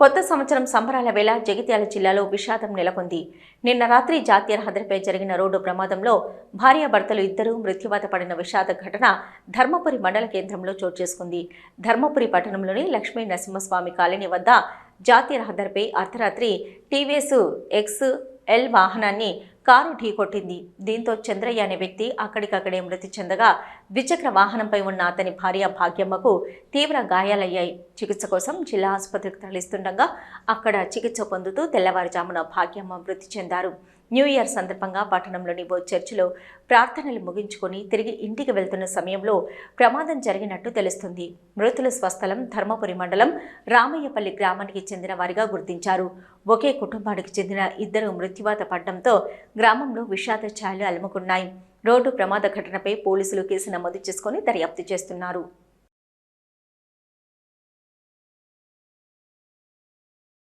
కొత్త సంవత్సరం సంబరాల వేళ జగిత్యాల జిల్లాలో విషాదం నెలకొంది. నిన్న రాత్రి జాతీయ రహదారిపై జరిగిన రోడ్డు ప్రమాదంలో భార్యాభర్తలు ఇద్దరూ మృత్యువాత పడిన విషాద ఘటన ధర్మపురి మండల కేంద్రంలో చోటు చేసుకుంది. ధర్మపురి పట్టణంలోని లక్ష్మీ నరసింహస్వామి కాలనీ వద్ద జాతీయ రహదారిపై అర్ధరాత్రి టీవీఎస్ ఎక్స్ ఎల్ వాహనాన్ని కారు ఢీకొట్టింది. దీంతో చంద్రయ్య అనే వ్యక్తి అక్కడికక్కడే మృతి చెందగా ద్విచక్ర వాహనంపై ఉన్న అతని భార్య భాగ్యమ్మకు తీవ్ర గాయాలయ్యాయి. చికిత్స కోసం జిల్లా ఆసుపత్రికి తరలిస్తుండగా అక్కడ చికిత్స పొందుతూ తెల్లవారుజామున భాగ్యమ్మ మృతి చెందారు. న్యూ ఇయర్ సందర్భంగా పట్టణంలోని ఓ చర్చిలో ప్రార్థనలు ముగించుకొని తిరిగి ఇంటికి వెళ్తున్న సమయంలో ప్రమాదం జరిగినట్టు తెలుస్తుంది. మృతుల స్వస్థలం ధర్మపురి మండలం రామయ్యపల్లి గ్రామానికి చెందిన వారిగా గుర్తించారు. ఒకే కుటుంబానికి చెందిన ఇద్దరు మృత్యువాత పడడంతో గ్రామంలో విషాద ఛాయలు అలుముకున్నాయి. రోడ్డు ప్రమాద ఘటనపై పోలీసులు కేసు నమోదు చేసుకుని దర్యాప్తు చేస్తున్నారు.